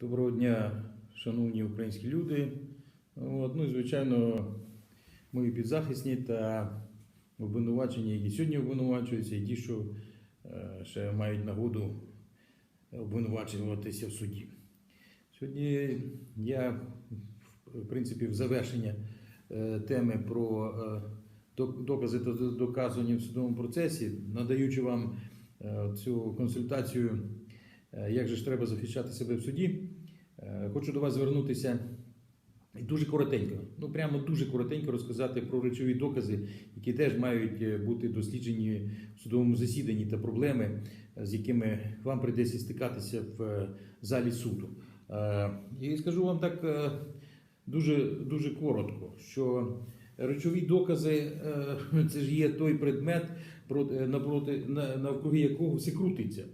Доброго дня, шановні українські люди. От, ну і звичайно, мої підзахисні та обвинувачені, які сьогодні обвинувачуються, і ті, що е, ще мають нагоду обвинувачуватися в суді. Сьогодні я, в принципі, в завершення е, теми про е, докази та доказування в судовому процесі, надаючи вам цю консультацію, як же ж треба захищати себе в суді, хочу до вас звернутися і дуже коротенько, ну прямо дуже коротенько розказати про речові докази, які теж мають е, бути досліджені в судовому засіданні та проблеми, е, з якими вам прийдеться стикатися в е, залі суду. Е, І скажу вам так е, дуже, дуже коротко, що речові докази е, це ж є той предмет, е, навкруги якого все крутиться.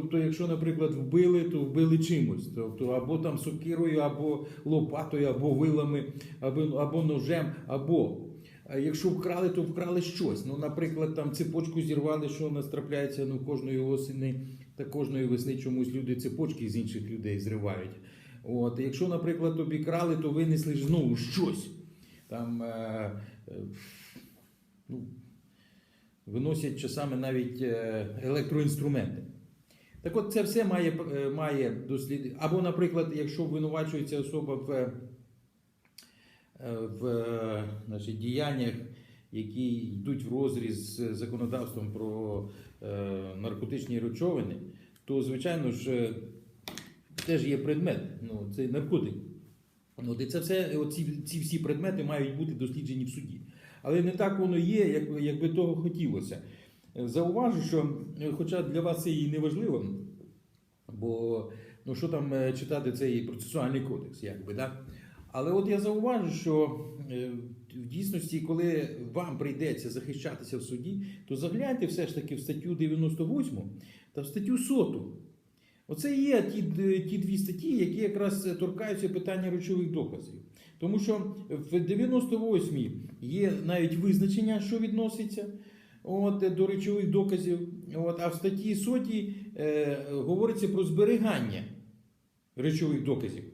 Тобто, якщо, наприклад, вбили, то вбили чимось, тобто або там сокирою, або лопатою, або вилами, або, або ножем, або якщо вкрали, то вкрали щось. Ну, наприклад, там цепочку зірвали, що у нас трапляється ну, кожної осені та кожної весни чомусь люди цепочки з інших людей зривають. От, якщо, наприклад, обікрали, то винесли знову щось. Там е, е, ну, виносять часами навіть е, електроінструменти. Так от це все має, е, має дослід... Або, наприклад, якщо обвинувачується особа в, е, в значить, діяннях, які йдуть в розріз з законодавством про е, наркотичні речовини, то, звичайно ж, теж є предмет, ну, це наркотик. От і це все, оці, ці всі предмети мають бути досліджені в суді. Але не так воно є, як, як того хотілося. Зауважу, що, е, хоча для вас це і не важливо, бо ну, що там е, читати цей процесуальний кодекс, якби, да? Але от я зауважу, що е, в дійсності, коли вам прийдеться захищатися в суді, то загляньте все ж таки в статтю 98 та в статтю 100. Оце є ті, ті дві статті, які якраз торкаються питання речових доказів. Тому що в 98-й є навіть визначення, що відноситься от, до речових доказів. От, а в статті 100 е, говориться про зберігання речових доказів.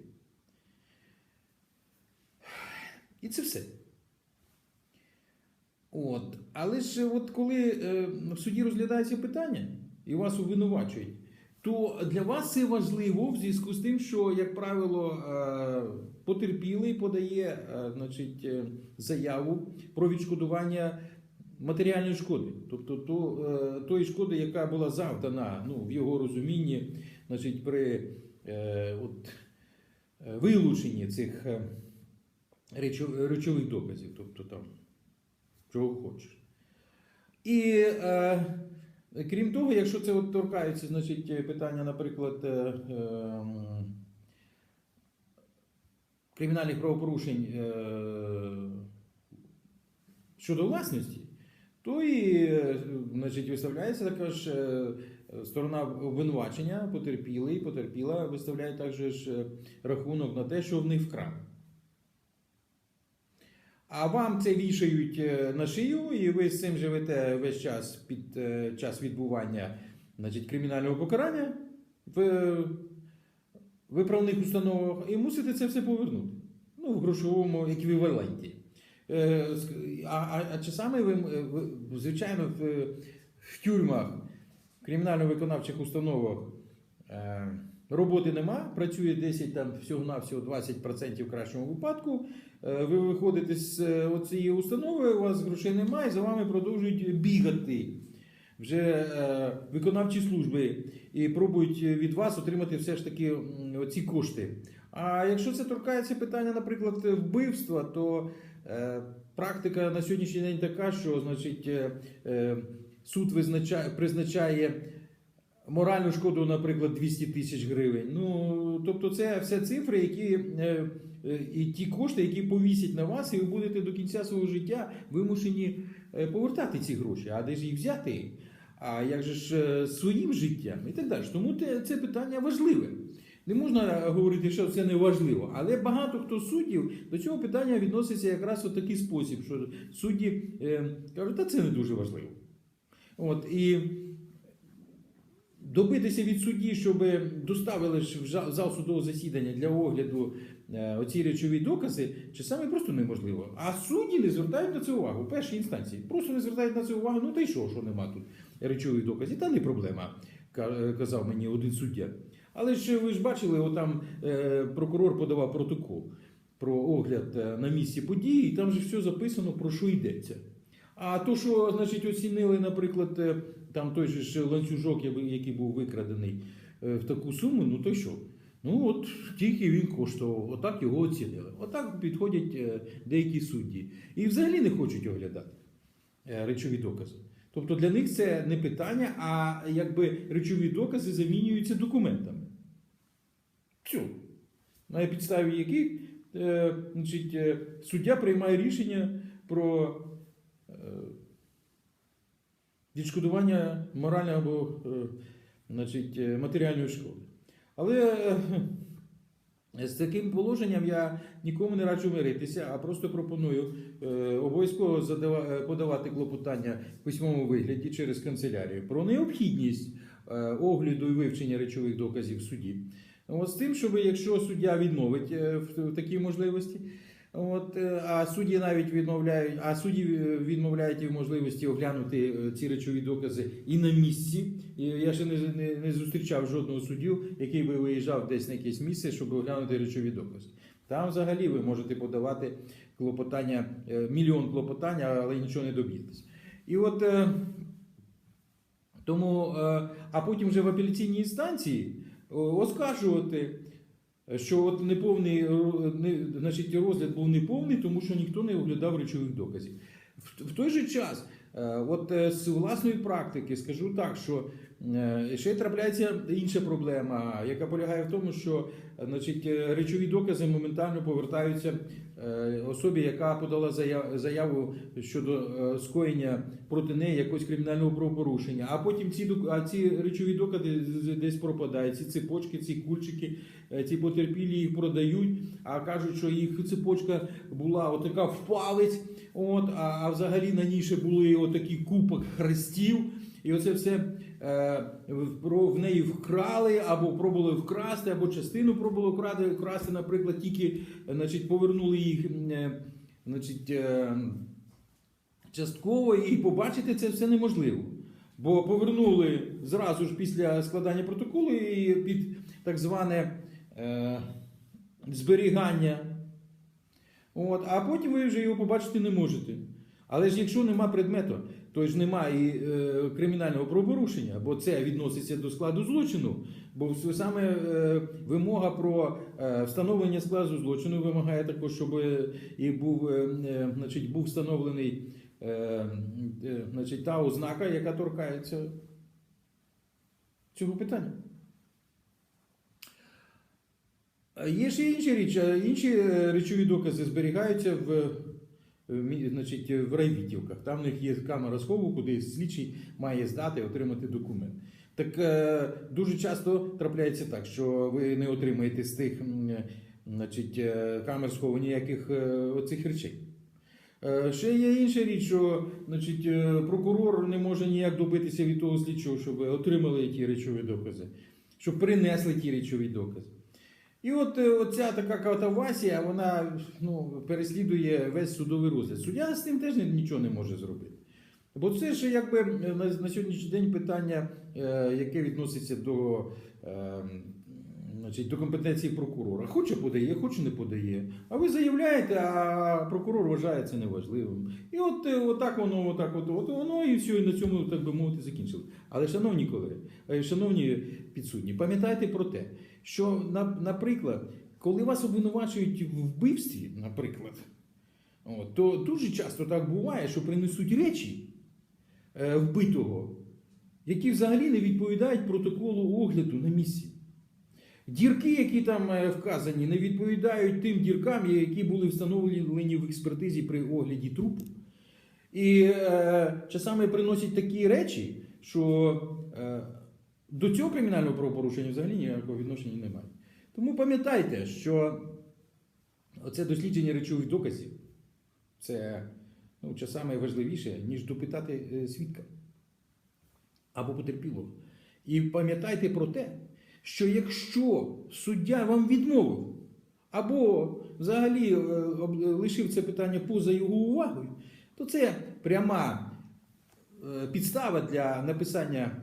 І це все. От. Але ж от коли е, в суді розглядається питання і вас обвинувачують, то для вас це важливо в зв'язку з тим, що, як правило, е, потерпілий подає е, значить, е, заяву про відшкодування матеріальної шкоди, тобто то, е, тої шкоди, яка була завдана ну, в його розумінні, значить, при е, от, е, вилученні цих е, речов- речових доказів, тобто там, чого хочеш. І е, крім того, якщо це от торкається, значить, питання, наприклад, е, е, кримінальних правопорушень е, щодо власності, то і значить, виставляється також е, сторона обвинувачення, потерпілий, потерпіла, виставляє також е, рахунок на те, що в них вкрали. А вам це вішають е, на шию, і ви з цим живете весь час під час відбування значить, кримінального покарання в виправних установах і мусите це все повернути. Ну, в грошовому еквіваленті. Е, А, а, а часами ви, ви звичайно, в, в тюрмах, кримінально-виконавчих установах е, роботи нема, працює 10 там всього-навсього 20% в кращому випадку. Е, Ви виходите з е, цієї установи, у вас грошей немає, за вами продовжують бігати вже е, виконавчі служби і пробують від вас отримати все ж таки ці кошти. А якщо це торкається питання, наприклад, вбивства, то е, практика на сьогоднішній день така, що значить, е, е, суд визначає, призначає моральну шкоду, наприклад, 200 тисяч гривень. Ну, тобто, це все цифри, які е, е, і ті кошти, які повісять на вас, і ви будете до кінця свого життя вимушені е, повертати ці гроші. А де ж їх взяти? А як же ж е, своїм життям і так далі. Тому це питання важливе. Не можна говорити, що це не важливо, але багато хто суддів до цього питання відноситься якраз у такий спосіб, що судді е, кажуть, та це не дуже важливо. От, і добитися від судді, щоб доставили ж в зал судового засідання для огляду е, оці речові докази, часами просто неможливо. А судді не звертають на це увагу в першій інстанції. Просто не звертають на це увагу. Ну та й що, що нема тут речових доказів? Та не проблема, казав мені один суддя. Але ж ви ж бачили, отам е, прокурор подавав протокол про огляд е, на місці події, і там же все записано, про що йдеться. А то, що значить, оцінили, наприклад, е, там той же ж ланцюжок, який- був викрадений в таку суму, ну то що? Ну от тільки він коштував, отак його оцінили. Отак підходять деякі судді. І взагалі не хочуть оглядати речові докази. Тобто для них це не питання, а якби речові докази замінюються документами. Все. На підставі яких е, значить, е, суддя приймає рішення про е, відшкодування моральної або е, значить, е, матеріальної шкоди. Але е, з таким положенням я нікому не раджу миритися, а просто пропоную е, обов'язково е, подавати клопотання в письмовому вигляді через канцелярію про необхідність е, огляду і вивчення речових доказів в. От з тим, щоб якщо суддя відмовить е, в, такій можливості, от, е, а судді навіть відмовляють, а судді е, відмовляють в можливості оглянути ці речові докази і на місці. Я ще не, не, не зустрічав жодного суддю, який би виїжджав десь на якесь місце, щоб оглянути речові докази. Там взагалі ви можете подавати клопотання, мільйон клопотання, але нічого не доб'єтесь. І от тому, а потім вже в апеляційній інстанції оскаржувати, що от неповний е, не, значить, розгляд був неповний, тому що ніхто не оглядав речових доказів. В, в той же час, е, от е, з власної практики скажу так, що е, ще трапляється інша проблема, яка полягає в тому, що е, значить, е, речові докази моментально повертаються е, особі, яка подала заяву щодо е, скоєння проти неї якогось кримінального правопорушення. А потім ці а ці речові докази десь пропадають. Ці цепочки, ці кульчики, е, ці потерпілі їх продають, а кажуть, що їх цепочка була отака в палець. От, а, а взагалі на ній ще були отакі купок хрестів. І оце все е, в- неї вкрали або пробували вкрасти, або частину пробували вкрати, вкрасти, наприклад, тільки е, значить, повернули їх е, значить, е, частково і побачити це все неможливо. Бо повернули зразу ж після складання протоколу і під так зване е, зберігання. От, а потім ви вже його побачити не можете. Але ж якщо нема предмету, то ж немає і е, кримінального правопорушення, бо це відноситься до складу злочину. Бо саме е, вимога про е, встановлення складу злочину вимагає також, щоб е, і був, е, е, значить, був встановлений е, е, значить, та ознака, яка торкається цього питання. Є ще інша річ, інші е, речові докази зберігаються в, е, значить, в райвідділках. Там в них є камера схову, куди слідчий має здати, отримати документ. Так е, дуже часто трапляється так, що ви не отримаєте з тих е, значить, е, камер схову ніяких е, оцих речей. Е, Ще є інша річ, що значить, е, прокурор не може ніяк добитися від того слідчого, щоб отримали ті речові докази, щоб принесли ті речові докази. І от е, оця така катавасія, вона ну, переслідує весь судовий розгляд. Суддя з тим теж нічого не може зробити. Бо це ж якби на, сьогоднішній день питання, е, яке відноситься до, е, значить, до компетенції прокурора. Хоче подає, хоче не подає. А ви заявляєте, а прокурор вважає це неважливим. І от е, отак воно, отак, от, от воно, і все, і на цьому, так би мовити, закінчили. Але, шановні колеги, е, шановні підсудні, пам'ятайте про те, що, наприклад, коли вас обвинувачують в вбивстві, наприклад, то дуже часто так буває, що принесуть речі е, вбитого, які взагалі не відповідають протоколу огляду на місці. Дірки, які там е, вказані, не відповідають тим діркам, які були встановлені в експертизі при огляді трупу. І е, часами приносять такі речі, що е, до цього кримінального правопорушення взагалі ніякого відношення немає. Тому пам'ятайте, що оце дослідження речових доказів це ну, часами важливіше, ніж допитати е, свідка або потерпілого. І пам'ятайте про те, що якщо суддя вам відмовив, або взагалі е, лишив це питання поза його увагою, то це пряма е, підстава для написання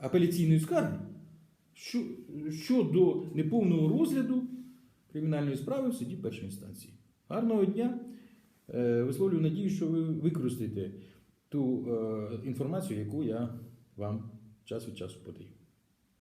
апеляційної скарги щодо неповного розгляду кримінальної справи в суді першої інстанції. Гарного дня! Е, Висловлюю надію, що ви використаєте ту інформацію, яку я вам час від часу подаю.